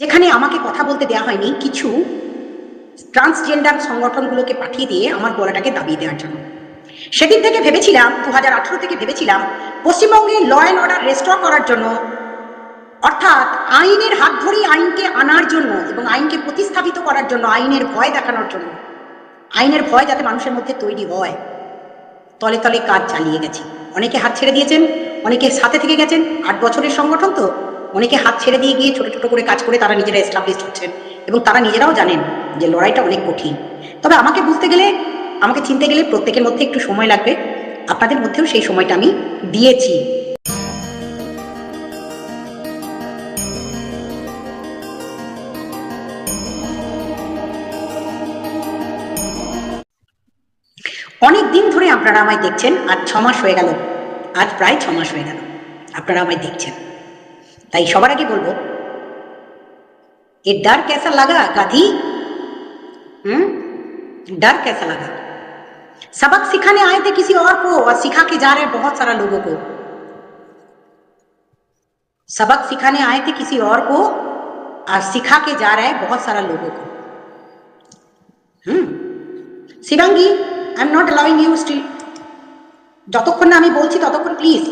যেখানে আমাকে কথা বলতে দেওয়া হয়নি, কিছু ট্রান্সজেন্ডার সংগঠনগুলোকে পাঠিয়ে দিয়ে আমার গলাটাকে দাবিয়ে দেওয়ার জন্য। সেদিন থেকে ভেবেছিলাম দু থেকে ভেবেছিলাম, পশ্চিমবঙ্গে ল অ্যান্ড অর্ডার রেস্টোর করার জন্য, অর্থাৎ আইনের হাত ধরেই আইনকে আনার জন্য এবং আইনকে প্রতিস্থাপিত করার জন্য, আইনের ভয় দেখানোর জন্য, আইনের ভয় যাতে মানুষের মধ্যে তৈরি হয়, তলে তলে কাজ চালিয়ে গেছি। অনেকে হাত ছেড়ে দিয়েছেন, অনেকে সাথে থেকে গেছেন, আট বছরের সংগঠন তো অনেকে হাত ছেড়ে দিয়ে গিয়ে ছোট ছোট করে কাজ করে তারা নিজেরা এস্টাবলিশ হচ্ছেন এবং তারা নিজেরাও জানেন যে লড়াইটা অনেক কঠিন। তবে আমাকে বুঝতে গেলে, আমাকে চিনতে গেলে প্রত্যেকের মধ্যে একটু সময় লাগবে। আপনাদের মধ্যেও সেই সময়টা আমি দিয়েছি। অনেক দিন ধরে আপনারা আমায় দেখছেন আজ ছমাস হয়ে গেল। আজ প্রায় ছমাস হয়ে গেল। আপনারা আমায় দেখছেন। তাই সবার আগে বলবো ये डर कैसा लगा गाधी हम्म डर कैसा लगा सबक सिखाने आए थे किसी और को और सिखा के जा रहे हैं बहुत सारा लोगों को सबक सिखाने आए थे किसी और को और सिखा के जा रहे हैं बहुत सारा लोगों को hmm Shivangi I am not allowing you still যতক্ষণ না আমি বলছি ততক্ষণ প্লিজ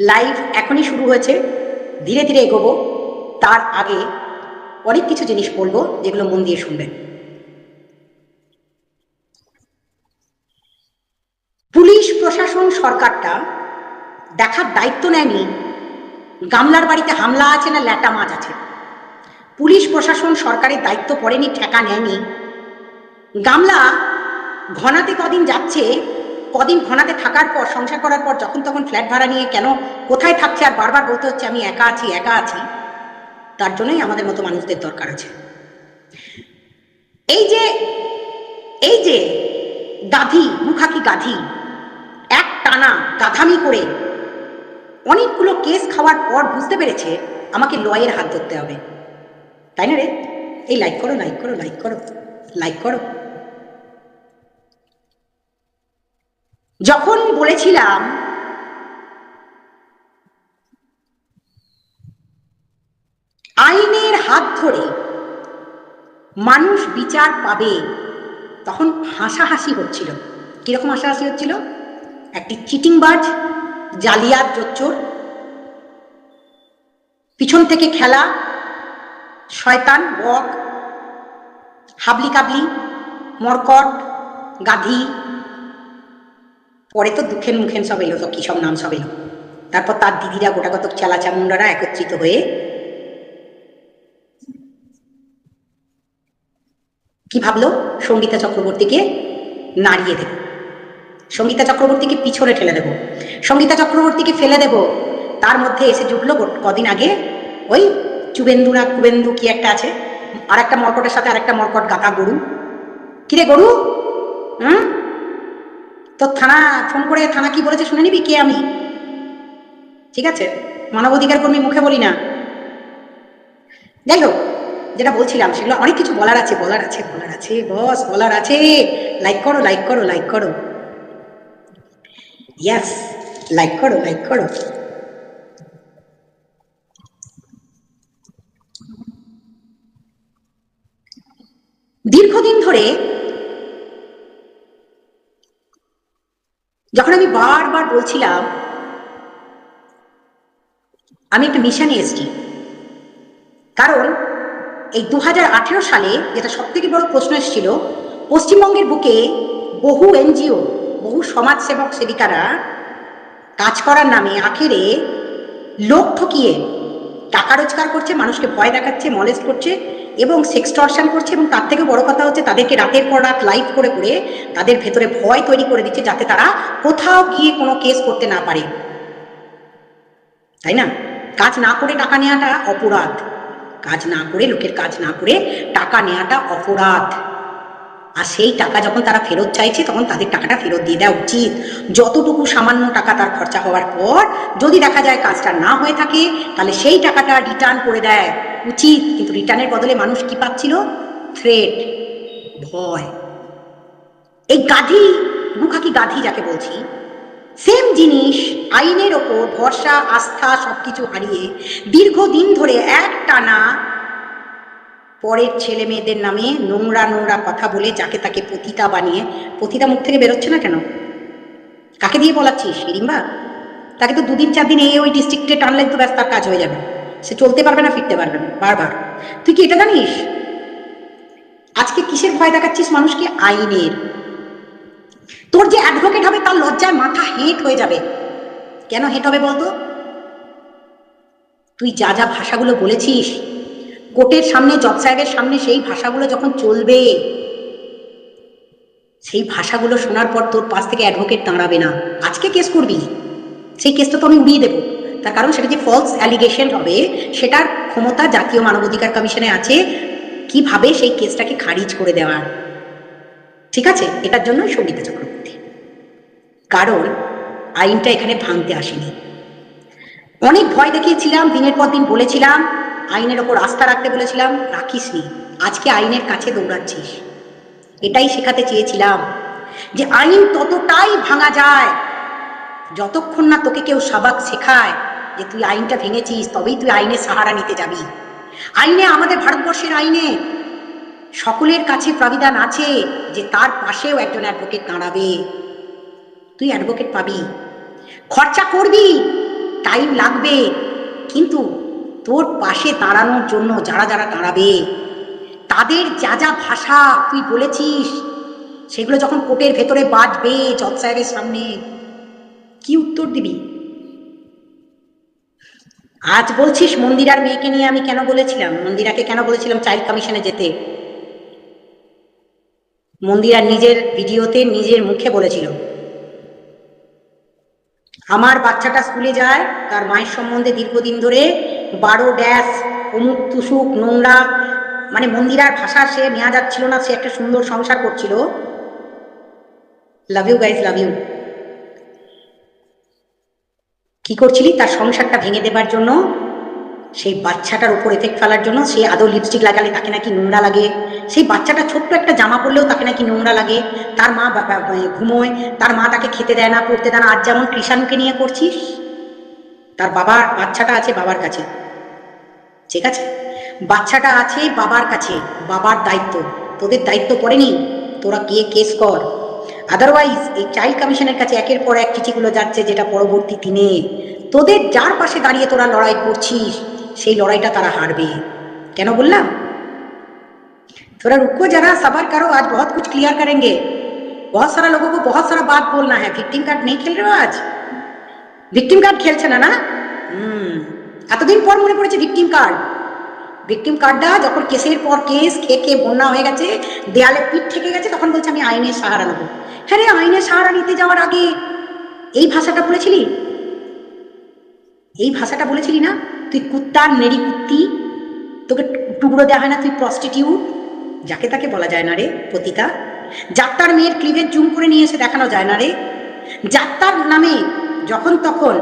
লাইভ এখনই শুরু হয়েছে। ধীরে ধীরে এগোবো। তার আগে অনেক কিছু জিনিস বলব, যেগুলো মন দিয়ে শুনবেন। পুলিশ, প্রশাসন, সরকারটা দেখার দায়িত্ব নেয়নি। গামলার বাড়িতে হামলা আছে না ল্যাটা মাছ আছে? পুলিশ, প্রশাসন, সরকারের দায়িত্ব পড়েনি, ঠেকা নেয়নি। গামলা ঘনাতে কদিন যাচ্ছে কদিন ঘনাতে থাকার পর, সংসার করার পর যখন তখন ফ্ল্যাট ভাড়া নিয়ে কেন, কোথায় থাকছে আর বারবার বলতে হচ্ছে আমি একা আছি একা আছি, তার জন্যই আমাদের মতো মানুষদের দরকার আছে। এই যে এই যে গাধি, মুখাকি গাধি, এক টানা গাধামি করে অনেকগুলো কেস খাওয়ার পর বুঝতে পেরেছে আমাকে লয়ের হাত ধরতে হবে। তাই না রে? এই লাইক করো লাইক করো লাইক করো লাইক করো। যখন বলেছিলাম, আইনের হাত ধরে মানুষ বিচার পাবে, তখন হাসাহাসি হচ্ছিল। কীরকম হাসাহাসি হচ্ছিল? একটি চিটিংবাজ জালিয়াত জোচ্চোর, পিছন থেকে খেলা, শয়তান, বক হাবলি কাবলি মরকট, গাধি পরে তো দুঃখেন মুখেন সব এলো তো কী সব নাম সব এলো। তারপর তার দিদিরা গোটাগত চেলা চামুন্ডারা একত্রিত হয়ে কি ভাবলো? সঙ্গীতা চক্রবর্তীকে নাড়িয়ে দেব। সঙ্গীতা চক্রবর্তীকে পিছনে ঠেলে দেব। সঙ্গীতা চক্রবর্তীকে ফেলে দেব। তার মধ্যে এসে জুটলো কদিন আগে ওই চুবেন্দু না কুবেন্দু কি একটা আছে? আর একটা মর্কটের সাথে আরেকটা মর্কট গাথা গরু। কিরে গরু? হুম? তো থানা, ফোন করে থানা কি বলেছে শুনে নিবি? কে আমি? ঠিক আছে? মানবাধিকার কর্মী মুখে বলি না। যাই হোক যেটা বলছিলাম সেগুলো অনেক কিছু বলার আছে বলার আছে বলার আছে, বস, বলার আছে। লাইক করো লাইক করো লাইক করো। ইয়াস লাইক করো লাইক করো। দীর্ঘদিন ধরে যখন আমি বারবার বলছিলাম, আমি একটা মিশনে এসেছি। কারণ এই দু হাজার আঠেরো সালে যেটা সব থেকে বড় প্রশ্ন এসেছিল, পশ্চিমবঙ্গের বুকে বহু এনজিও, বহু সমাজসেবক সেবিকারা কাজ করার নামে আখেরে লোক ঠকিয়ে টাকা রোজগার করছে, মানুষকে ভয় দেখাচ্ছে মলেজ করছে এবং সেক্সটর্শন করছে এবং তার থেকে বড় কথা হচ্ছে তাদেরকে রাতের পর রাত লাইভ করে করে তাদের ভেতরে ভয় তৈরি করে দিচ্ছে যাতে তারা কোথাও গিয়ে কোনো কেস করতে না পারে। তাই না? কাজ না করে টাকা নেওয়াটা অপরাধ। কাজ না করে, লোকের কাজ না করে টাকা নেওয়াটা অপরাধ। আর সেই টাকা যখন তারা ফেরত চাইছে, তখন তাদের টাকাটা ফেরত দিয়ে দেওয়া উচিত। যতটুকু সামান্য টাকা তার খরচা হওয়ার পর যদি দেখা যায় কাজটা না হয়ে থাকে, তাহলে সেই টাকাটা রিটার্ন করে দেয়। উচিত, কিন্তু রিটার্নের বদলে মানুষ কি পাচ্ছিল? থ্রেট ভয়। এই গাধি মুখাকি গাধি যাকে বলছি সেম জিনিস, আইনের ওপর ভরসা, আস্থা সবকিছু হারিয়ে দীর্ঘদিন ধরে এক টানা পরের ছেলে মেয়েদের নামে নোংরা নোংরা কথা বলে যাকে তাকে পতিতা বানিয়ে, পতিতা মুখ থেকে বেরোচ্ছে না কেন? কাকে দিয়ে বলাচ্ছিস হিরিম্বা তাকে তো দুদিন চার দিন এই ওই ডিস্ট্রিক্টে টানলে তো ব্যস্ত কাজ হয়ে যাবে। সে চলতে পারবে না, ফিরতে পারবে না, বারবার। তুই কি এটা জানিস? আজকে কিসের ভয় দেখাচ্ছিস মানুষকে? আইনের। তোর যে অ্যাডভোকেট হবে তার লজ্জায় মাথা হেঁট হয়ে যাবে। কেন হেঁট হবে বলতো? তুই যা যা ভাষাগুলো বলেছিস কোর্টের সামনে জজ সাহেবের সামনে সেই ভাষাগুলো যখন চলবে, সেই ভাষাগুলো শোনার পর তোর পাশ থেকে অ্যাডভোকেট দাঁড়াবে না। আজকে কেস করবি? সেই কেসটা তো আমি উড়িয়ে দেবো। তার কারণ সেটা যে ফলস অ্যালিগেশন হবে, সেটার ক্ষমতা জাতীয় মানবাধিকার কমিশনে আছে। কীভাবে সেই কেসটাকে খারিজ করে দেওয়ার? ঠিক আছে? এটার জন্য সঙ্গীতা চক্রবর্তী। কারণ আইনটা এখানে ভাঙতে আসেনি। অনেক ভয় দেখিয়েছিলাম, দিনের পর দিন বলেছিলাম আইনের ওপর আস্থা রাখতে বলেছিলাম রাখিসনি আজকে আইনের কাছে দৌড়াচ্ছিস। এটাই শেখাতে চেয়েছিলাম যে আইন ততটাই ভাঙা যায়, যতক্ষণ না তোকে কেউ সাবাক শেখায় যে তুই আইনটা ভেঙেছিস, তবেই তুই আইনের সাহারা নিতে যাবি। আইনে আমাদের ভারতবর্ষের আইনে সকলের কাছে প্রাবিধান আছে যে তার পাশেও একজন অ্যাডভোকেট দাঁড়াবে। তুই অ্যাডভোকেট পাবি। খরচা করবি টাইম লাগবে, কিন্তু তোর পাশে দাঁড়ানোর জন্য যারা যারা দাঁড়াবে, তাদের যা যা ভাষা তুই বলেছিস, সেগুলো যখন কোর্টের ভেতরে বাজবে জজ সাহেবের সামনে, কি উত্তর দিবি? আজ বলছিস মন্দিরার মেয়েকে নিয়ে আমি কেন বলেছিলাম? মন্দিরাকে কেন বলেছিলাম চাইল্ড কমিশনে যেতে? মন্দিরা নিজের ভিডিওতে নিজের মুখে বলেছিল। আমার বাচ্চাটা স্কুলে যায়, তার মায়ের সম্বন্ধে দীর্ঘদিন ধরে বারো ড্যাশ, অমুক তুসুক, নোংরা। মানে মন্দিরার ভাষা সে নেওয়া যাচ্ছিল না, সে একটা সুন্দর সংসার করছিল। Love you guys love you কি করছিলি? তার সংসারটা ভেঙে দেবার জন্য, সেই বাচ্চাটার উপর এফেক্ট ফেলার জন্য সে আদৌ লিপস্টিক লাগালে তাকে নাকি নোংরা লাগে? সেই বাচ্চাটা ছোট্ট একটা জামা পরলেও তাকে নাকি নোংরা লাগে। তার মা ঘুমোয়, তার মা তাকে খেতে দেয় না, পড়তে দেয় না। আজ যেমন কৃষাণুকে নিয়ে করছিস তার বাবার বাচ্চাটা আছে বাবার কাছে ঠিক আছে বাচ্চাটা আছে বাবার কাছে বাবার দায়িত্ব তোদের দায়িত্ব পড়েনি তোরা গিয়ে কেস কর আদারওয়াইজ এই চাইল্ড কমিশনের কাছে একের পর এক চিঠিগুলো যাচ্ছে যেটা পরবর্তী দিনে তোদের যার পাশে দাঁড়িয়ে তোরা লড়াই করছিস সেই লড়াইটা তারা হারবে কেন বললাম थोड़ा रुको जरा सबर करो आज बहुत कुछ क्लियर करेंगे बहुत सारा लोगों को बहुत सारा बात बोलना है विक्टिम कार्ड नहीं खेल रहे हो आज ভিকটিম কার্ড খেলছে না না? হুম। এতদিন পর মনে পড়েছে ভিকটিম কার্ড ভিকটিম কার্ডটা যখন কেসের পর কেস খেয়ে খেয়ে বন্যা হয়ে গেছে, দেয়ালে পিঠ থেকে গেছে, তখন বলছে, আমি আইনের সাহারা নেব। হ্যাঁ রে, আইনের সাহারা নিতে যাওয়ার আগে এই ভাষাটা বলেছিলি? এই ভাষাটা বলেছিলি না? তুই কুত্তার নেড়ি কুত্তি, তোকে টুকরো দেওয়া হয় না, তুই প্রস্টিটিউট যাকে তাকে বলা যায় না রে, পতিতা। যাত্রার মেয়ের ক্লিভের জুম করে নিয়ে এসে দেখানো যায় না রে। যাত্রার নামে যখন তখন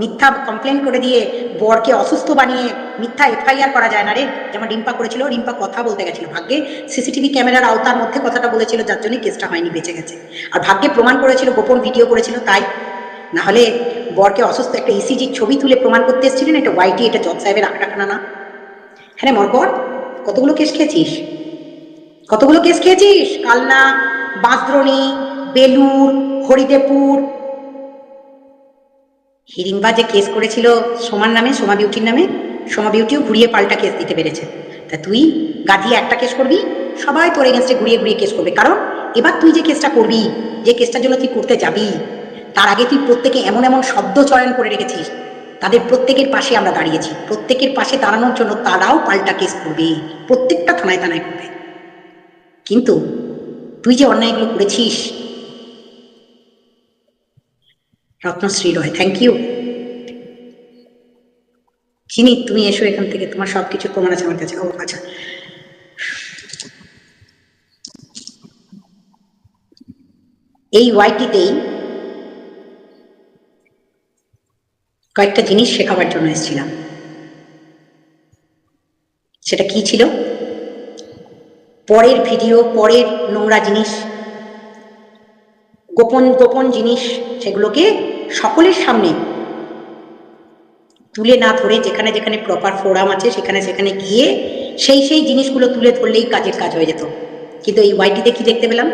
মিথ্যা কমপ্লেন করে দিয়ে বরকে অসুস্থ বানিয়ে মিথ্যা এফআইআর করা যায় না রে। যেমন রিম্পা করেছিল, রিম্পা কথা বলতে গেছিল ভাগ্যে। সিসিটিভি ক্যামেরার আওতার মধ্যে কথাটা বলেছিল, যার জন্য কেসটা হয়নি, বেঁচে গেছে। আর ভাগ্যে প্রমাণ করেছিল, গোপন ভিডিও করেছিল, তাই। না হলে বরকে অসুস্থ একটা ইসিজির ছবি তুলে প্রমাণ করতে এসেছিলেন এটা ওয়াইটি এটা জজ সাহেবের আখড়াখানা না। হ্যাঁ রে মরকর কতগুলো কেস খেয়েছিস? কতগুলো কেস খেয়েছিস? কালনা, বাঁশদ্রোণী বেলুর হরিদেবপুর হিরিম্বা যে কেস করেছিল সোমার নামে, সোমা বিউটির নামে, সোমা বিউটিও ঘুরিয়ে পাল্টা কেস দিতে পেরেছে। তা তুই গাধিয়ে একটা কেস করবি, সবাই তোর এগেনস্টে ঘুরিয়ে ঘুরিয়ে কেস করবে। কারণ এবার তুই যে কেসটা করবি, যে কেসটার জন্য তুই করতে যাবি, তার আগে তুই প্রত্যেকে এমন এমন শব্দ চয়ন করে রেখেছিস, তাদের প্রত্যেকের পাশে আমরা দাঁড়িয়েছি। প্রত্যেকের পাশে দাঁড়ানোর জন্য তারাও পাল্টা কেস করবে, প্রত্যেকটা থানায় থানায় করবে। কিন্তু তুই যে অন্যায়গুলো করেছিস রত্নশ্রী রয় থ্যাংক ইউ চিনি তুমি এসো এখান থেকে, তোমার সবকিছু প্রমাণ আছে আমার কাছে। ও আচ্ছা। এই ওয়াইটিতেই কয়েকটা জিনিস শেখাবার জন্য এসেছিলাম। সেটা কি ছিল? পরের ভিডিও, পরের নোংরা জিনিস, গোপন গোপন জিনিস, সেগুলোকে সকলের সামনে। তুলে না ধরে যেখানে যেখানে প্রপার ফোরাম আছে, সেখানে সেখানে গিয়ে সেই সেই জিনিসগুলো তুলে ধরলেই কাজের কাজ হয়ে যেত। কিন্তু এই ওয়াইটিতে কি দেখতে পেলাম?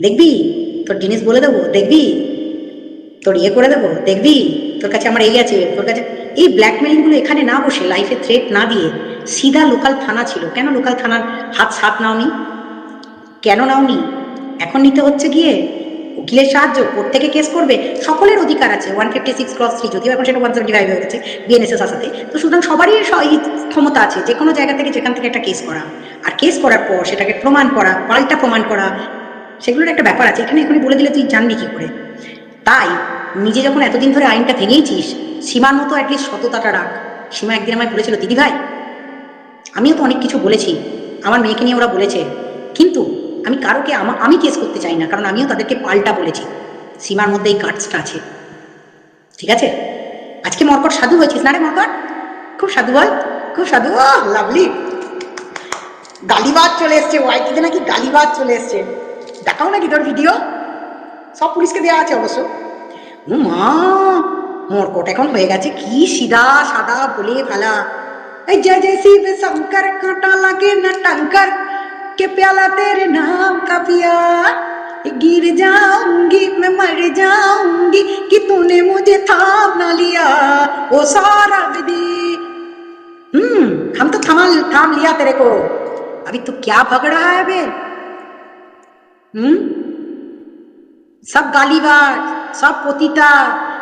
দেখবি? তোর জিনিস বলে দেবো, দেখবি? তোর ইয়ে করে দেবো, দেখবি? তোর কাছে আমার এই আছে, তোর কাছে এই ব্ল্যাকমেলিংগুলো এখানে না বসে লাইফে থ্রেট না দিয়ে সিধা লোকাল থানা ছিল। কেন লোকাল থানার হাত সাত নাওনি? কেন নাওনি? এখন নিতে হচ্ছে গিয়ে? উকিলের সাহায্য কোর্ট থেকে কেস করবে, সকলের অধিকার আছে। One fifty six cross three যদিও এখন সেটা ওয়ান সেভেন্টি ফাইভ হয়ে গেছে বিএনএসএস আসাতে তো সুতরাং সবারই এই ক্ষমতা আছে যে কোনো জায়গা থেকে যেখান থেকে একটা কেস করা। আর কেস করার পর সেটাকে প্রমাণ করা পাল্টা প্রমাণ করা, সেগুলোর একটা ব্যাপার আছে। এখানে এখনই বলে দিলে তুই জানবি কী করে? তাই, নিজে যখন এতদিন ধরে আইনটা ভেঙেইছিস, সীমার মতো অ্যাটলিস্ট সততাটা রাখ। সীমা একদিন আমায় বলেছিল দিদি ভাই আমিও তো অনেক কিছু বলেছি। আমার মেয়েকে নিয়ে ওরা বলেছে। কিন্তু আমি কারোকে আমি কেস করতে চাই না, কারণ আমিও তাদেরকে পাল্টা বলেছি। সীমার মধ্যে এই কার্ডসটা আছে। ঠিক আছে? আজকে মর্কট সাধু হয়েছিস না রে মরকট? খুব সাধু বল, খুব সাধু। লাভলি গালিবাদ চলে এসছে ওয়াইটিতে নাকি গালিবাদ চলে এসছে। দেখাও নাকি তোর ভিডিও সব পুলিশকে দেওয়া আছে অবশ্য। মা, মর্কট এখন হয়ে গেছে। কি সিধা সাদা বলে ফেলা। জয় জয় শিব, শঙ্কর কাঁটা লাগে না টাঙ্কার। के प्याला तेरे नाम का पिया गिर जाऊँगी, मैं मर जाऊँगी, कि तूने मुझे थाम ना लिया। ओ सारा दीदी हम्म हम तो थमा, थाम लिया तेरे को। अभी तू क्या पकड़ा है बे? हम्म? सब गालीबाज, सब पोतीता।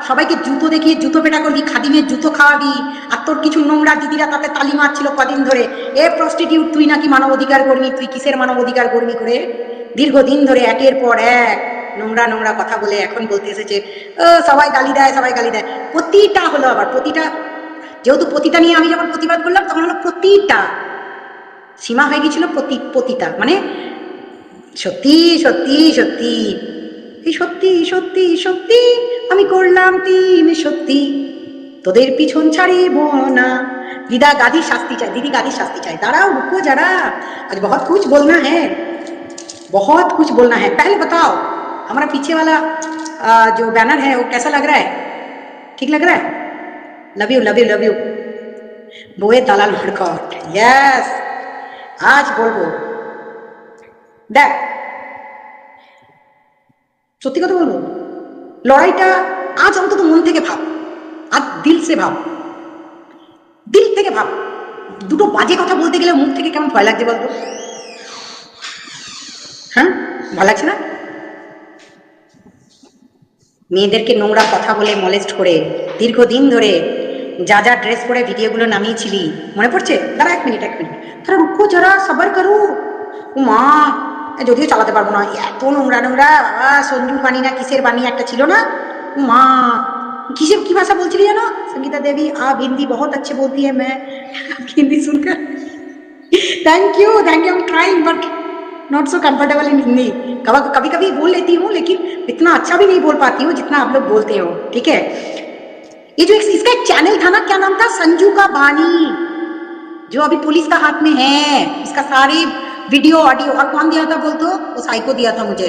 সবাইকে জুতো দেখিয়ে, জুতো পেটা করবি, খাদিমের জুতো খাওয়াবি, আর তোর কিছু নোংরা দিদিরা তাতে তালি মারছিল কদিন ধরে। এ প্রস্টিটিউট তুই নাকি মানব অধিকার কর্মী? তুই কিসের মানব অধিকার কর্মী করে? দীর্ঘদিন ধরে একের পর এক নোংরা নোংরা কথা বলে এখন বলতে এসেছে, ও, সবাই গালি দেয়, সবাই গালি দেয়। প্রতিটা হলো আবার, প্রতিটা, যেহেতু প্রতিটা নিয়ে আমি যখন প্রতিবাদ করলাম, তখন হলো প্রতিটা, সীমা হয়ে গেছিল প্রতি পতিতা মানে সত্যি সত্যি সত্যি। সত্যি সত্যি সত্যি আমি করলাম তিন সত্যি তোদের পিছন ছাড়িব না দিদা গাধি শাস্তি চাই দিদি গাধি শাস্তি চাই দাঁড়াও রুকো যারা আজ বহুত কুছ বলনা হ্যাঁ बहुत कुछ बोलना है पहले बताओ हमारा पीछे वाला आ, जो बैनर है वो कैसा लग रहा है ठीक लग रहा है love you love you love you बोए दालाल भड़कौट यस आज बोल बोल देख সত্যি কথা বলব? লড়াইটা আজ অন্তত মন থেকে ভাব, আজ দিল সে ভাব। দিল থেকে ভাব। দুটো বাজে কথা বলতে গেলে মুখ থেকে কেমন ভয় লাগছে বলতো? হ্যাঁ? ভালো লাগছে না? মেয়েদেরকে নোংরা কথা বলে মলেস্ট করে দীর্ঘদিন ধরে যা যা ড্রেস পরে ভিডিওগুলো নামিয়েছিলি, মনে পড়ছে? দাঁড়া এক মিনিট এক মিনিট তারা রুকো, যারা, সবার করু মা যদিও চালাতে পারবো না এত নোংরা নোংরা আ সঞ্জু বাণী না কিসের বাণী একটা ছিল না ও মা কিসের কি ভাষা বলছিলি জানো संगीता देवी आप हिंदी बहुत अच्छे बोलती है मैं आपकी हिंदी सुनकर thank you thank you I am trying but not so comfortable in Hindi कभी कभी कभी बोल लेती हूँ लेकिन इतना अच्छा भी नहीं बोल पाती हूँ जितना आप लोग बोलते हो ठीक है ये जो एक- इसका एक चैनल था ना क्या नाम था संजू का बानी जो अभी पुलिस का हाथ में है इसका सारे वीडियो ऑडियो और कौन दिया था बोल तो? वो साइको दिया था मुझे।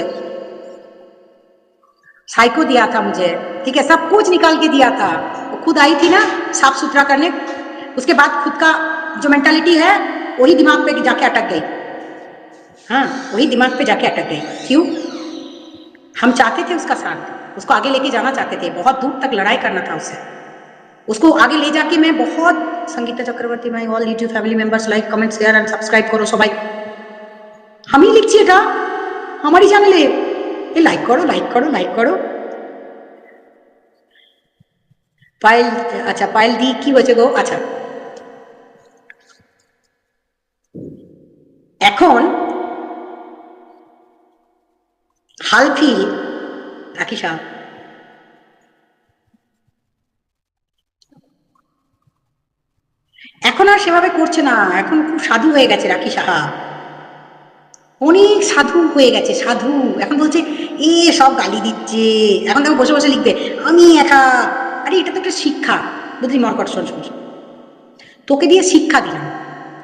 साइको दिया था मुझे। ठीक है, सब कुछ निकाल के दिया था। वो खुद आई थी ना, साफ़ सुथरा करने। उसके बाद खुद का जो मेंटालिटी है, वही दिमाग पे जाके अटक गई। हाँ वही दिमाग पे जाके अटक गई। क्यों? हम चाहते थे उसका साथ। उसको आगे लेके जाना चाहते थे। बहुत दूर तक लड़ाई करना था उससे उसको आगे ले जाके मैं बहुत Sangeeta Chakraborty my all YouTube family members like comment share and subscribe करो। सो भाई আমি লিখছি এটা। আমারই চ্যানেলে। এ লাইক করো লাইক করো লাইক করো। পায়েল আচ্ছা পায়েল দি কি হয়েছে গো? আচ্ছা। এখন হালফি, রাখি সাহ। এখন আর সেভাবে করছে না। এখন খুব সাধু হয়ে গেছে রাখি সাহা। অনেক সাধু হয়ে গেছে, সাধু। এখন বলছে, এ, সব গালি দিচ্ছে। এখন দেখো বসে বসে লিখবে, আমি একা। আরে, এটা তো একটা শিক্ষা। বুঝলি মরকট শোন। তোকে দিয়ে শিক্ষা দিলাম।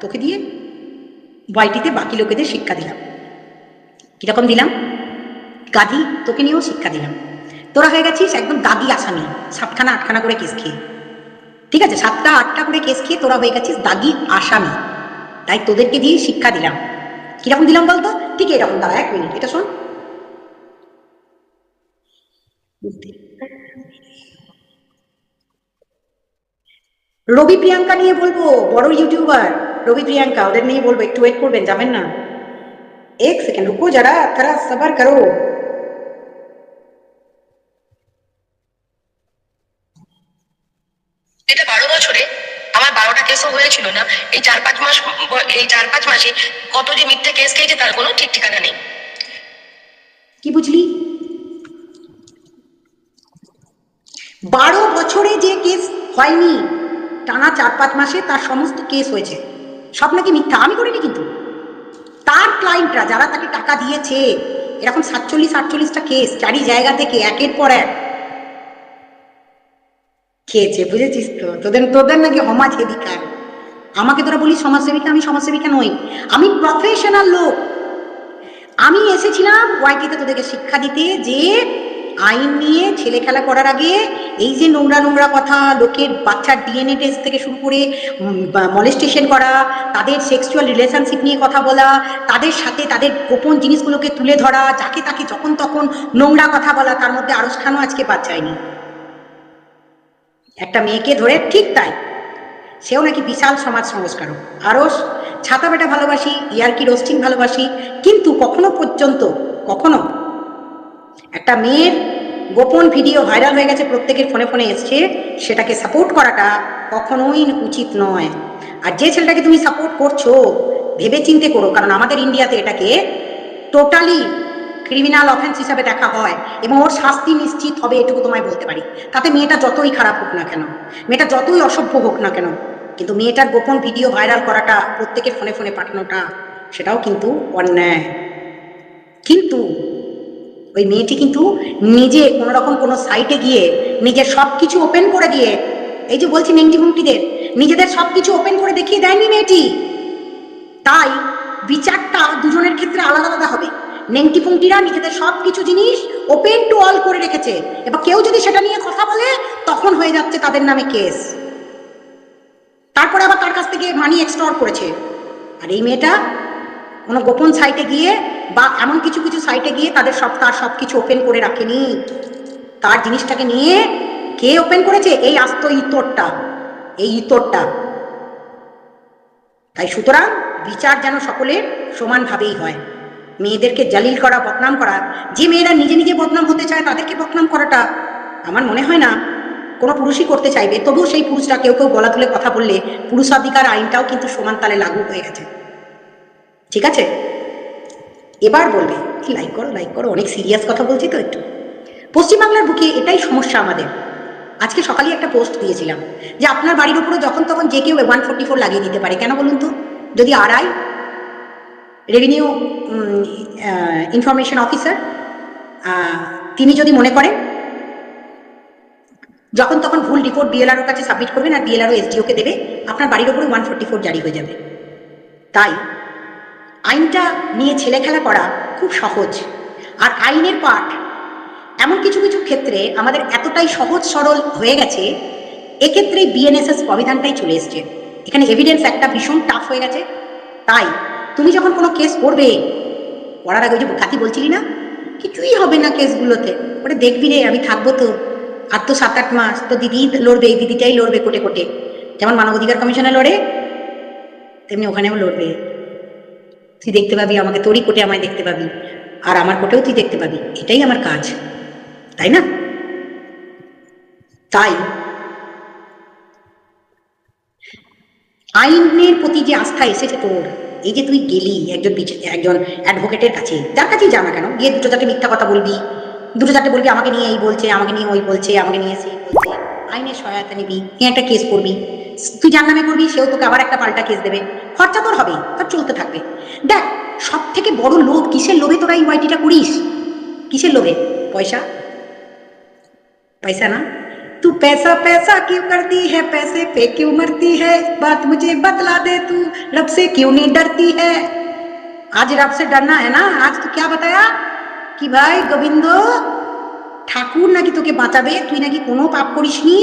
তোকে দিয়ে ওয়াইটিতে বাকি লোকেদের শিক্ষা দিলাম। কীরকম দিলাম? গাধি, তোকে নিয়েও শিক্ষা দিলাম। তোরা হয়ে গেছিস একদম দাদি আসামি। সাতখানা, আটখানা করে কেস খেয়ে। ঠিক আছে, সাতটা, আটটা করে কেস খেয়ে তোরা হয়ে গেছিস দাদি আসামি। তাই তোদেরকে দিয়ে শিক্ষা দিলাম। কীরকম দিলাম বলতো? ঠিক এরকম। দাঁড়া, এক মিনিট, এটা শোন। রবি প্রিয়াঙ্কা নিয়ে বলব, বড় ইউটিউবার রবি প্রিয়াঙ্কা, ওদের নিয়ে বলব, একটু ওয়েট করবেন, যাবেন না? এক সেকেন্ড রুকো যারা, তারা সবার করো। এটা বারো বছরে আমার বারোটা কেসও হয়েছিল না, এই চার পাঁচ এই চার পাঁচ মাসে কত যে মিথ্যে কেস খেয়েছে তার কোনো ঠিক ঠিকানা নেই। কি বুঝলি? বারো বছরে যে কেস হয়নি, টানা চার পাঁচ মাসে তার সমস্ত কেস হয়েছে। সব নাকি মিথ্যা? আমি করিনি কিন্তু। তার ক্লায়েন্টরা যারা তাকে টাকা দিয়েছে, এরকম সাতচল্লিশ আটচল্লিশটা কেস চারি জায়গা থেকে একের পর এক খেয়েছে, বুঝেছিস তো? তোদের তোদের নাকি সমাজ সেবিকা আমাকে তোরা বলিস সমাজসেবিকা, আমি সমাজসেবিকা নই। আমি প্রফেশনাল লোক। আমি এসেছিলাম ওয়াইটিতে তোদেরকে শিক্ষা দিতে যে আইন নিয়ে ছেলে খেলা করার আগে এই যে নোংরা নোংরা কথা, লোকের বাচ্চার ডিএনএ টেস্ট থেকে শুরু করে মলেস্টেশন করা, তাদের সেক্সুয়াল রিলেশনশিপ নিয়ে কথা বলা, তাদের সাথে তাদের গোপন জিনিসগুলোকে তুলে ধরা, যাকে তাকে যখন তখন নোংরা কথা বলা, তার মধ্যে খানও আজকে বাদ যায়নি। একটা মেয়েকে ধরে ঠিক তাই। সেও নাকি বিশাল সমাজ সংস্কারক। আরও ছাতা বেটা ভালোবাসি, ইয়ারকি রোস্টিং ভালোবাসি, কিন্তু কখনো পর্যন্ত, কখনো। একটা মেয়ের গোপন ভিডিও ভাইরাল হয়ে গেছে প্রত্যেকের ফোনে ফোনে এসছে, সেটাকে সাপোর্ট করাটা কখনোই উচিত নয়। আর যে ছেলেটাকে তুমি সাপোর্ট করছ ভেবে চিন্তে করো, কারণ আমাদের ইন্ডিয়াতে এটাকে টোটালি ক্রিমিনাল অফেন্স হিসাবে দেখা হয় এবং ওর শাস্তি নিশ্চিত হবে এটুকু তোমায় বলতে পারি। তাতে মেয়েটা যতই খারাপ হোক না কেন, মেয়েটা যতই অসভ্য হোক না কেন, কিন্তু মেয়েটার গোপন ভিডিও ভাইরাল করাটা, প্রত্যেকের ফোনে ফোনে পাঠানোটা, সেটাও কিন্তু অন্যায়। কিন্তু ওই মেয়েটি কিন্তু নিজে কোনো রকম কোনো সাইটে গিয়ে নিজের সব কিছু ওপেন করে দিয়ে, এই যে বলছি নেংটি ভুংটিদের, নিজেদের সব কিছু ওপেন করে দেখিয়ে দেয়নি মেয়েটি। তাই বিচারটা দুজনের ক্ষেত্রে আলাদা আলাদা হবে। নেংটি পুংটিরা নিজেদের সব কিছু জিনিস ওপেন টু অল করে রেখেছে। এবার কেউ যদি সেটা নিয়ে কথা বলে, তখন হয়ে যাচ্ছে তাদের নামে কেস তারপরে আবার তার কাছ থেকে মানি এক্সটর করেছে? আর এই মেয়েটা কোনো গোপন সাইটে গিয়ে বা এমন কিছু কিছু সাইটে গিয়ে তাদের সব, তার সব কিছু ওপেন করে রাখেনি। তার জিনিসটাকে নিয়ে কে ওপেন করেছে? এই আস্ত ইতরটা, এই ইতরটা। তাই সুতরাং বিচার যেন সকলের সমানভাবেই হয়। মেয়েদেরকে জালিল করা, বদনাম করা। যে মেয়েরা নিজে নিজে বদনাম হতে চায়, তাদেরকে বদনাম করাটা আমার মনে হয় না কোনো পুরুষই করতে চাইবে। তবুও সেই পুরুষরা কেউ কেউ গলা তুলে কথা বললে পুরুষাধিকার আইনটাও কিন্তু সমান তালে লাগু হয়ে গেছে। ঠিক আছে? এবার বলবে, কি লাইক করো লাইক করো, অনেক সিরিয়াস কথা বলছি তো একটু। পশ্চিমবাংলার বুকে এটাই সমস্যা আমাদের। আজকে সকালে একটা পোস্ট দিয়েছিলাম যে আপনার বাড়ির উপরে যখন তখন যে কেউ ওয়ান ফোর্টি ফোর লাগিয়ে দিতে পারে। কেন বলুন তো? যদি আড়াই রেভিনিউ ইনফরমেশন অফিসার তিনি যদি মনে করেন, যখন তখন ভুল রিপোর্ট বিএলআরওর কাছে সাবমিট করবেন আর বিএলআরও এসডিওকে দেবে, আপনার বাড়ির উপরে ওয়ান ফোর্টি ফোর জারি হয়ে যাবে। তাই, আইনটা নিয়ে ছেলে খেলা করা খুব সহজ। আর আইনের পাঠ, এমন কিছু কিছু ক্ষেত্রে আমাদের এতটাই সহজ সরল হয়ে গেছে, এক্ষেত্রে বিএনএসএস অভিধানটাই চলে এসছে। এখানে এভিডেন্স একটা ভীষণ টাফ হয়ে গেছে। তাই তুমি যখন কোনো কেস করবে পড়ার আগে যে কাকি বলছিলি না? কিছুই হবে না কেসগুলোতে ওটা দেখবি রে, আমি থাকব তো। আর তো সাত আট মাস, তো দিদি লড়বে দিদিটাই লড়বে কোটে কোটে। যেমন মানবাধিকার কমিশনে লড়ে, তেমনি ওখানেও লড়বে। তুই দেখতে পাবি, আমাকে তোরই কোটে আমায় দেখতে পাবি। আর আমার কোটেও তুই দেখতে পাবি। এটাই আমার কাজ। তাই না? তাই আইনের প্রতি যে আস্থা এসেছে তোর এই যে তুই গেলি একজন একজন অ্যাডভোকেটের কাছে, যার কাছেই যা না কেন, গিয়ে দুটো চারটে মিথ্যা কথা বলবি। দুটো চারটে বলবি, আমাকে নিয়ে এই বলছে, আমাকে নিয়ে ওই বলছে, আমাকে নিয়ে সেই বলছে। আইনের সহায়তা নিবি নিয়ে একটা কেস করবি। তুই যার নামে করবি, সেও তোকে আবার একটা পাল্টা কেস দেবে। খরচা তোর হবেই তোর চলতে থাকবে। দেখ সব থেকে বড় লোভ কিসের লোভে তোরা এই ওয়াইটিটা করিস? কিসের লোভে? পয়সা? পয়সা না? तू पैसा पैसा क्यों करती है पैसे पे क्यों मरती है बात मुझे बतला दे तू रब से क्यों नहीं डरती है आज रब से डरना है ना आज तू क्या बताया কি ভাই গোবিন্দ ঠাকুর নাকি তোকে বাঁচাবে তুই নাকি কোনো পাপ করিসনি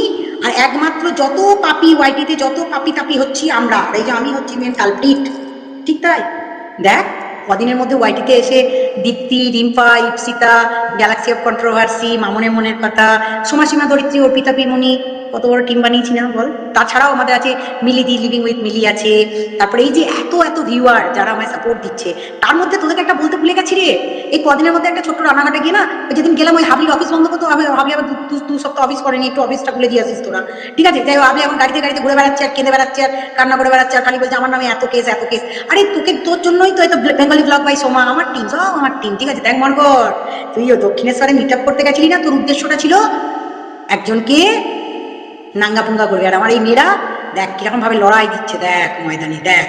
আর একমাত্র যত পাপি ওয়াইটিতে যত পাপি তাপি হচ্ছি আমরা আর এই যে আমি হচ্ছি মেন কালপ্রিট ঠিক তাই দেখ কদিনের মধ্যে ওয়াইটিতে এসে Dipti, Rimpa, Ipsita, galaxy of controversy, মামনের মনের কথা সীমা ধরিত্রী, অর্পিতা পিমনি কত বড় টিম বানিয়েছি না বল? তাছাড়াও আমাদের আছে মিলি দি লিভিং উইথ মিলি আছে। তারপরে এই যে এত এত ভিউয়ার যারা আমায় সাপোর্ট দিচ্ছে, তার মধ্যে তোদেরকে একটা বলতে ভুলে গেছি রে। এই কদিনের মধ্যে একটা ছোট্ট রান্নাঘাটে গিয়ে না, ওই যেদিন গেলাম ওই হাবলির অফিস বন্ধ করতো আমি হাবলি আবার দু- দু- সপ্তাহ অফিস করেনি, একটু অফিসটা খুলে দিয়ে আসিস তোরা। ঠিক আছে, যাই হাবলি এখন গাড়িতে গাড়িতে ঘুরে বেড়াচ্ছে আর কেঁদে বেড়াচ্ছে আর কান্না করে বেড়াচ্ছে আর খালি বলছে, আমার নামে এত কেস এত কেস আরে তোকে, তোর জন্যই তো এত বেঙ্গলি ব্লগ বাই সোমা, আমার টিম সব আমার টিম ঠিক আছে? দেখ মন কর তুইও দক্ষিণেশ্বরে মিট আপ করতে গেছিলি না? তোর উদ্দেশ্যটা ছিল একজনকে নাঙ্গা পুঙ্গা করবে। আর আমার এই মেয়েরা, দেখ কীরকম ভাবে লড়াই দিচ্ছে, দেখ, ময়দানে, দেখ।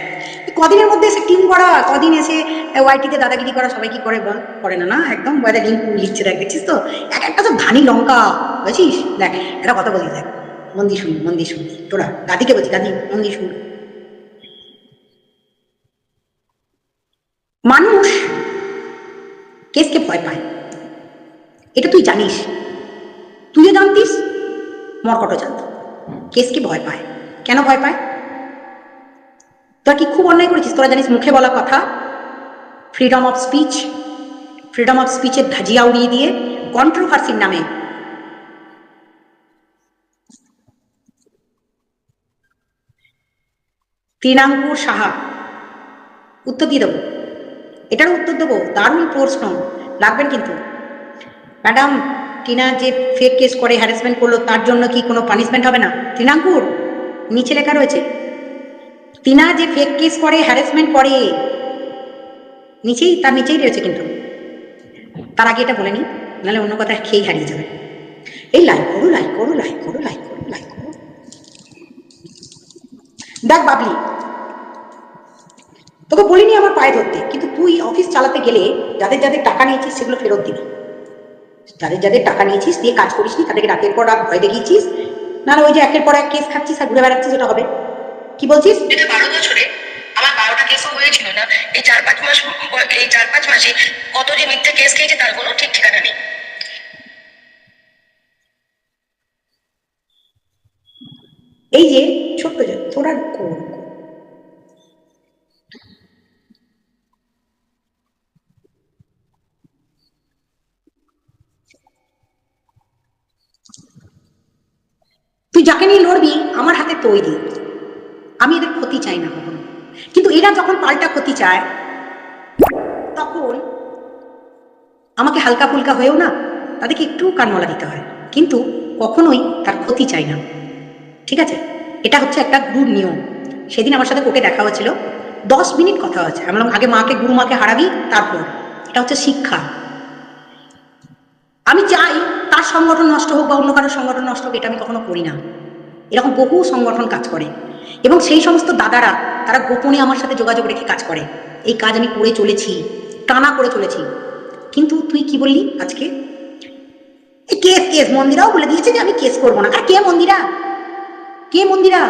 কদিনের মধ্যে এসে টিম করা, কদিন এসে ওয়াইটিতে দাদাগিরি করা, সবাই কি করে বল? করে না না, একদম বয়দা লিঙ্ক লিখছে, দেখ, দেখছিস তো? এক একটা সব ধানি লঙ্কা, বুঝছিস? দেখ, একটা কথা বলি, দেখ, মন্দির শুনি মন্দির শুনি, তোরা দাদিকে বলছি দাদি মন্দির শুনি। মানুষ কেসকে ভয় পায়, এটা তুই জানিস। তুইও জানতিস মরকটও জানত কেসকে ভয় পায়? কেন ভয় পায়? তোরা কি খুব অন্যায় করেছিস? তোরা জানিস মুখে বলা কথা? Freedom of speech freedom of স্পিচের ধাজিয়া উড়িয়ে দিয়ে কন্ট্রোভার্সির নামে। তৃণাঙ্কুর সাহা, উত্তর দিয়ে দেবো। এটারও উত্তর দেবো, দারুণ প্রশ্ন, লাগবেন কিন্তু। ম্যাডাম টিনা যে ফেক কেস করে হ্যারাসমেন্ট করল, তার জন্য কি কোনো পানিশমেন্ট হবে না? তৃণাঙ্কুর নিচে লেখা রয়েছে, টিনা যে ফেক কেস করে হ্যারাসমেন্ট করে, নিচেই, তার নিচেই রয়েছে কিন্তু। তার আগে এটা বলে নি নাহলে অন্য কথা খেয়েই হারিয়ে যাবে। এই লাইক করো লাইক করো লাইক করো লাইক করো লাইক করো। দেখ বাবলি, তোকে বলিনি আমার পায়ে ধরতে, কিন্তু তুই অফিস চালাতে গেলে যাদের যাদের টাকা নিয়েছিস সেগুলো ফেরত দিবি। যাদের যাদের টাকা নিয়েছিস দিয়ে কাজ করিসনি তাদেরকে রাতের পর রাত ভয় দেখিয়েছিস। না ওই যে একের পর এক কেস খাচ্ছিস আর ঘুরে বেড়াচ্ছিস ওটা হবে। কি বলছিস? এটা বারো বছরে আমার বারোটা কেসও হয়েছিল না। এই চার পাঁচ মাস এই চার পাঁচ মাসে কত যে মিথ্যে কেস খেয়েছে তার কোনো ঠিক ঠিকানা নেই। এই যে ছোট্ট যে তোরা কর তুই যাকে নিয়ে লড়বি, আমার হাতে তৈরি আমি এদের ক্ষতি চাই না কখনো। কিন্তু এরা যখন পাল্টা ক্ষতি চায়, তখন আমাকে হালকা ফুলকা হয়েও না, তাদেরকে একটু কানমলা দিতে হয়। কিন্তু কখনোই তার ক্ষতি চাই না। ঠিক আছে? এটা হচ্ছে একটা গুরুর নিয়ম। সেদিন আমার সাথে কোর্টে দেখা হয়েছিল। দশ মিনিট কথা হয়েছে। আমি আগে মাকে গুরু মাকে হারাবি, তারপর। এটা হচ্ছে শিক্ষা। আমি চাই তার সংগঠন নষ্ট হোক বা অন্য কারোর সংগঠন নষ্ট হোক, এটা আমি কখনো করি না। এরকম বহু সংগঠন কাজ করে। এবং সেই সমস্ত দাদারা, তারা গোপনে আমার সাথে যোগাযোগ রেখে কাজ করে। এই কাজ আমি করে চলেছি, টানা করে চলেছি। কিন্তু তুই কি বললি আজকে? কেস কেস, মন্দিরাও বলে দিয়েছে যে আমি কেস করব না। আর কে মন্দিরা? কে মন্দিরা?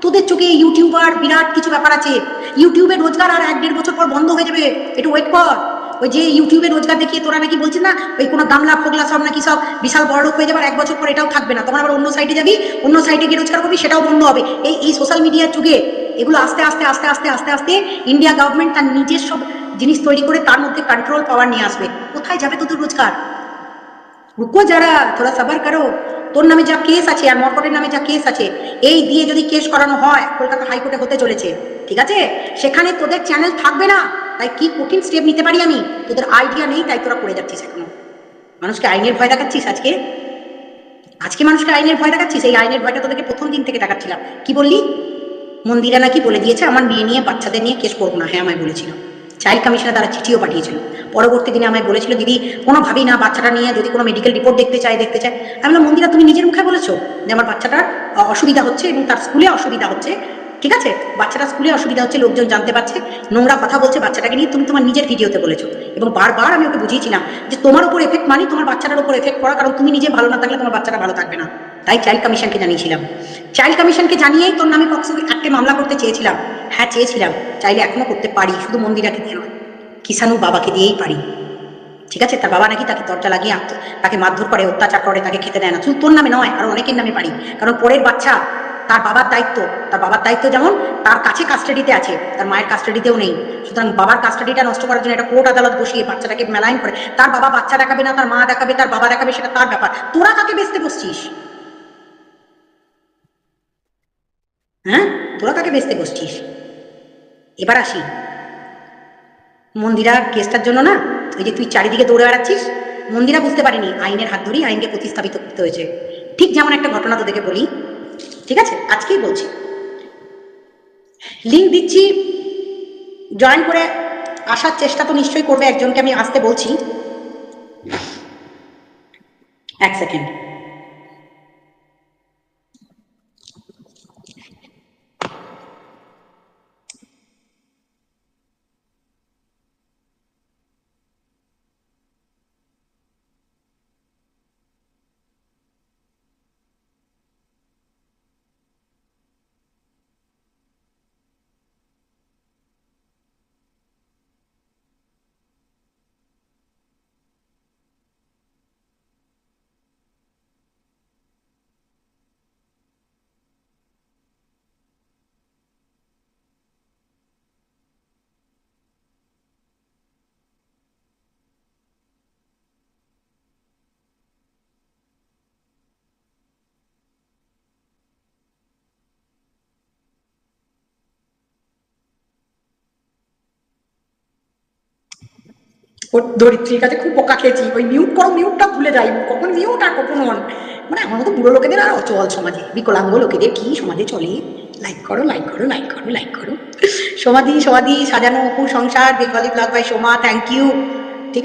তোদের চোখে ইউটিউবার বিরাট কিছু ব্যাপার আছে। ইউটিউবে রোজগার আর এক দেড় বছর পর বন্ধ হয়ে যাবে। একটু ওয়েট কর। ওই যে ইউটিউবে রোজগার দেখিয়ে তোরা নাকি বলছিস না, ওই কোনো গামলা, ফোগলা সব নাকি সব বিশাল বড় লোক হয়ে যাবে আর এক বছর পর এটাও থাকবে না। তোমার আবার অন্য সাইডে যাবি, অন্য সাইডে গিয়ে রোজগার করবি, সেটাও বন্ধ হবে। এই এই সোশ্যাল মিডিয়ার যুগে এগুলো আস্তে আস্তে আস্তে আস্তে আস্তে আস্তে ইন্ডিয়া গভর্নমেন্ট তার নিজের সব জিনিস তৈরি করে তার মধ্যে কন্ট্রোল পাওয়ার নিয়ে আসবে। কোথায় যাবে তোদের রোজগার? রুকো যারা থোড়া সাবার করো। তোর নামে যা কেস আছে আর মরকটের নামে যা কেস আছে, এই দিয়ে যদি কেস করানো হয়, কলকাতা হাইকোর্টে হতে চলেছে। ঠিক আছে? সেখানে তোদের চ্যানেল থাকবে না। তাই কি কঠিন স্টেপ নিতে পারি আমি? তোদের আইডিয়া নেই, তাই তোরা করে যাচ্ছিস এখনও। মানুষকে আইনের ভয় দেখাচ্ছিস আজকে? আজকে মানুষকে আইনের ভয় দেখাচ্ছিস? এই আইনের ভয়টা তোদেরকে প্রথম দিন থেকে দেখাচ্ছিলাম। কি বললি? মন্দিরা নাকি বলে দিয়েছে, আমার বিয়ে নিয়ে, বাচ্চাদের নিয়ে কেস করব না। হ্যাঁ আমায় বলেছিল। চাইল্ড কমিশনে তারা চিঠিও পাঠিয়েছিল। পরবর্তী দিনে আমায় বলেছিল, দিদি, কোনোভাবেই না, বাচ্চাটা নিয়ে যদি কোনো মেডিকেল রিপোর্ট দেখতে চায় দেখতে চায়। আমি বললাম, মন্দিরা, তুমি নিজের মুখে বলেছ যে আমার বাচ্চাটার অসুবিধা হচ্ছে এবং তার স্কুলে অসুবিধা হচ্ছে? ঠিক আছে? বাচ্চাটা স্কুলে অসুবিধা হচ্ছে, লোকজন জানতে পারছে, নোংরা কথা বলছে বাচ্চাটাকে নিয়ে তুমি তোমার নিজের ভিডিওতে বলেছ। এবং বারবার আমি ওকে বুঝিয়েছিলাম যে তোমার উপর এফেক্ট মানে তোমার বাচ্চাটার উপর এফেক্ট পড়া, কারণ তুমি নিজে ভালো না থাকলে তোমার বাচ্চাটা ভালো থাকবে না। তাই চাইল্ড কমিশনকে জানিয়েছিলাম। চাইল্ড কমিশনকে জানিয়েই তোর নামে পক্সো একটা মামলা করতে চেয়েছিলাম। হ্যাঁ চেয়েছিলাম। চাইলে এখনও করতে পারি, শুধু মন্দিরাকে দিয়ে নয় কিষানু বাবাকে দিয়েই পারি। ঠিক আছে? তার বাবা নাকি তাকে দরজা লাগিয়ে তাকে মারধর করে, অত্যাচার করে, তাকে খেতে দেয় না। শুধু তোর নামে নয়, আর অনেকের নামে পারি। কারণ পরের বাচ্চা তার বাবার দায়িত্ব, তার বাবার দায়িত্ব যেমন তার কাছে কাস্টাডিতে আছে, তার মায়ের কাস্টাডিতেও নেই। সুতরাং বাবার কাস্টাডিটা নষ্ট করার জন্য একটা কোর্ট আদালত বসিয়ে বাচ্চাটাকে মেলাইন করে, তার বাবা বাচ্চা দেখাবে না, তার মা দেখাবে, তার বাবা দেখাবে, সেটা তার ব্যাপার। তোরা কাকে বেচতে বসছিস? হ্যাঁ? তোরা কাকে বেচতে বসছিস? এবার আসি। মন্দিরা কেসটার জন্য না ওই যে তুই চারিদিকে দৌড়ে বেড়াচ্ছিস, মন্দিরা বুঝতে পারিনি, আইনের হাত ধরেই আইনকে প্রতিস্থাপিত করতে হয়েছে। ঠিক যেমন একটা ঘটনা তোদেরকে বলি ঠিক আছে? আজকেই বলছি। লিঙ্ক দিচ্ছি। জয়েন করে আসার চেষ্টা তো নিশ্চয়ই করবে একজনকে আমি আসতে বলছি। এক সেকেন্ড ওর ধরিত্রীর কাছে খুব বোকা খেয়েছি। ওই মিউট করো মিউটটা ভুলে যাই। কখন মিউট আর কখন অন মানে আমার মতো বুড়ো লোকেদের আর অচল সমাজে বিকলাঙ্গ লোকেদের কি সমাজে চলে? লাইক করো লাইক করো লাইক করো লাইক করো। সমাধি সমাধি, সাজানো অপু সংসার Bengali blog by Soma thank you